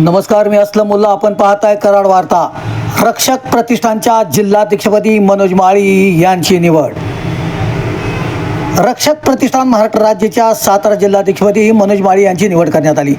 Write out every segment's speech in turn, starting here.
नमस्कार मी असलम मुल्ला. आपण पाहताय कराड वार्ता. रक्षक प्रतिष्ठानच्या जिल्हाध्यक्षपदी मनोज माळी यांची निवड. रक्षक प्रतिष्ठान महाराष्ट्र राज्याच्या सातारा जिल्हाध्यक्षपदी मनोज माळी यांची निवड करण्यात आली.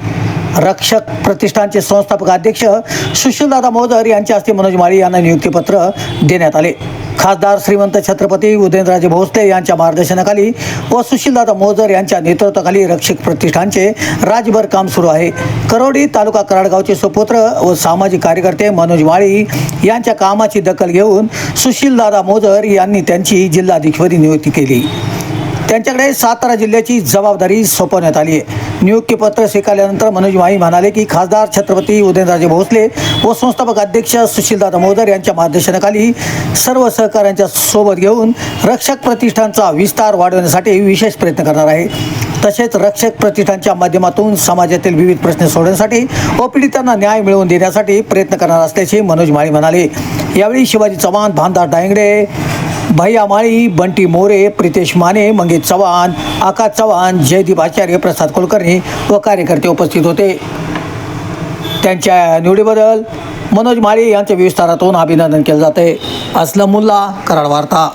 रक्षक प्रतिष्ठानचे संस्थापक अध्यक्ष सुशीलदादा मोदर यांच्या हस्ते मनोज माळी यांना नियुक्तीपत्र देण्यात आले. खासदार श्रीमंत छत्रपती उदयनराजे भोसले यांच्या मार्गदर्शनाखाली व सुशीलदादा मोजर यांच्या नेतृत्वाखाली रक्षक प्रतिष्ठानचे राज्यभर काम सुरू आहे. करोडी तालुका कराडगावचे सुपुत्र व सामाजिक कार्यकर्ते मनोज माळी यांच्या कामाची दखल घेऊन सुशीलदादा मोजर यांनी त्यांची जिल्हाध्यक्षपदी नियुक्ती केली. त्यांच्याकडे सातारा जिल्ह्याची जबाबदारी सोपवण्यात आली आहे. नियुक्तीपत्र स्वीकारल्यानंतर मनोज माई म्हणाले की खासदार छत्रपती उदयनराजे भोसले व संस्थापक अध्यक्ष सुशीलदादा मोदर यांच्या मार्गदर्शनाखाली सर्व सहकाऱ्यांच्या सोबत घेऊन रक्षक प्रतिष्ठानचा विस्तार वाढवण्यासाठी विशेष प्रयत्न करणार आहे. तसेच रक्षक प्रतिष्ठानच्या माध्यमातून समाजातील विविध प्रश्न सोडवण्यासाठी व पीडितांना न्याय मिळवून देण्यासाठी प्रयत्न करणार असल्याचे मनोज माळी म्हणाले. यावेळी शिवाजी चव्हाण भानदार डायंगडे भैया माळी बंटी मोरे प्रितेश माने मंगेश चव्हाण आकाश चव्हाण जयदीप आचार्य प्रसाद कुलकर्णी व कार्यकर्ते उपस्थित होते. त्यांच्या निवडीबद्दल मनोज माळी यांच्या विस्तारातून अभिनंदन केलं जाते. असलम मुल्ला कराड वार्ता.